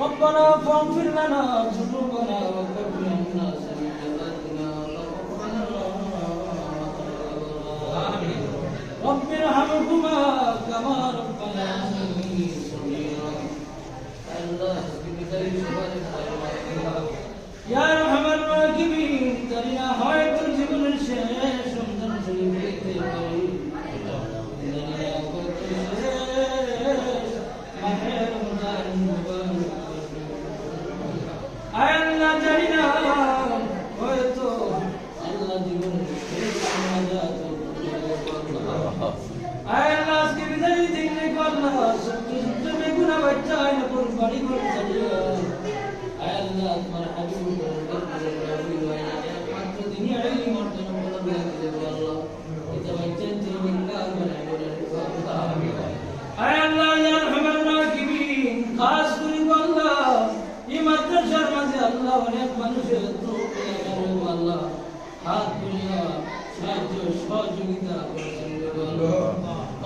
ربنا فاغفر لنا ذنوبنا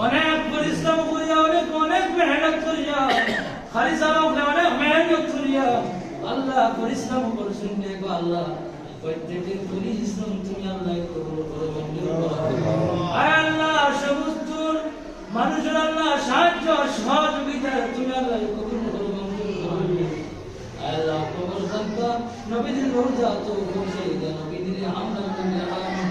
অনেক পরিশ্রম করিয়া, অনেক অনেক মেহনত করিয়া সালাম অনেক মেহনত করিয়া আল্লাহ পরিশ্রম করেছেন দেখো আল্লাহ। প্রত্যেকের পরিশ্রম তুমি আল্লাহ কবুল করো আল্লাহ, সমস্ত মানুষের আল্লাহ সাহায্য, সহযোগিতা তুমি আল্লাহ কবুল করো মঞ্জুর করো আয় আল্লাহ কবর সন্তা নবীদের রোজা তো পৌঁছে দেন নবীদের আমরা তুমি আমিন।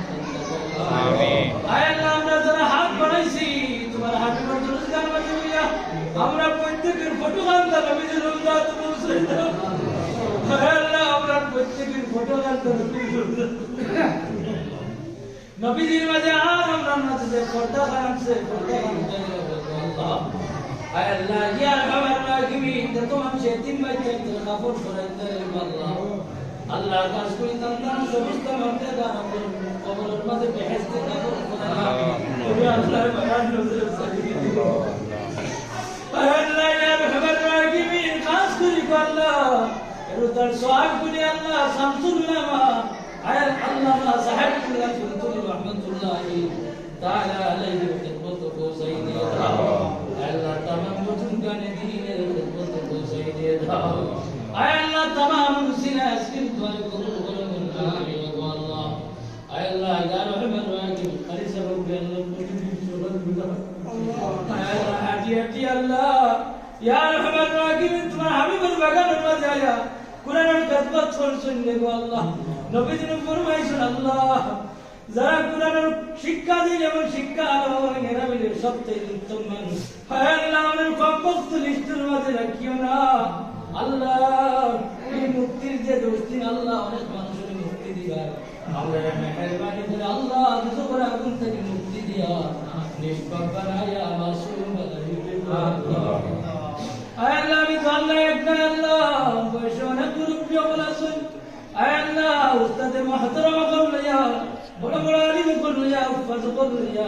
আয় আল্লাহ আমরা যারা হাত বানাইছি তোমার হাতে রোজগার মাঝে হইয়া আমরা প্রত্যেকের ফটো গানটা নবীদের রোজা তো পৌঁছে দাও আয় আল্লাহ আমরা প্রত্যেকের ফটো গানটা নবীদের নবীদের মাঝে আর আমরা মাঝে যে পর্দা খানাচ্ছে পর্দা খানাচ্ছে আল্লাহ আয় ইয়া রাহিমিন তিন কাপড় পরাইতে আল্লাহ আল্লাহ কাজ করি তান্তান সমস্ত মধ্যে দান আল্লাহ করি আল্লাহ। এর তার আল্লাহ শামসুল উলামা আয় আল্লাহ সাহেবুল রাহমাতুল রহমাতুল্লাহি তাআলা দাও। আল্লাহ তামাম মুতুন গানে দিনের খিদমত কো দাও। আয় আল্লাহ, তামাম মুসিনা আসকিন তোমার কবুল করো আমি আল্লাহ। আয় আল্লাহ ইয়া রহমান, রাহিম। কারিসা রব্বি আল্লাহ কুতুবি সুবহান আল্লাহ আয় আল্লাহ হাজি হাজি আল্লাহ। ইয়া রহমান, রাহিম, তোমার হাবিবের বাগানের মাঝে আয়া। কোরআনের খেদমত করছেন গো আল্লাহ। নবীজির ফরমাইছেন আল্লাহ। যারা কোরআনের শিক্ষা দিন এবং শিক্ষা আলোয় এরা মিলে সবচেয়ে উত্তম মানুষ, হায় আল্লাহ, আমাদের কমপক্ষ লিস্টের মাঝে রাখিও না। আল্লাহ, এই মুক্তির যে দোস্তিন আল্লাহ, অনেক মানুষের মুক্তি দিবা আমরা মেহরবানি করে আল্লাহ দুটো করে আগুন থেকে মুক্তি দিয়া নিষ্পাপ বানাইয়া মাসুম আল্লাহ, আমি তো আল্লাহ এক না আল্লাহ। বয়সে অনেক মুরব্বী অবল আছেন। আল্লাহ উস্তাদে মহতরমা করলিয়া বড় বড় আলিম করলিয়া উফাজ করলিয়া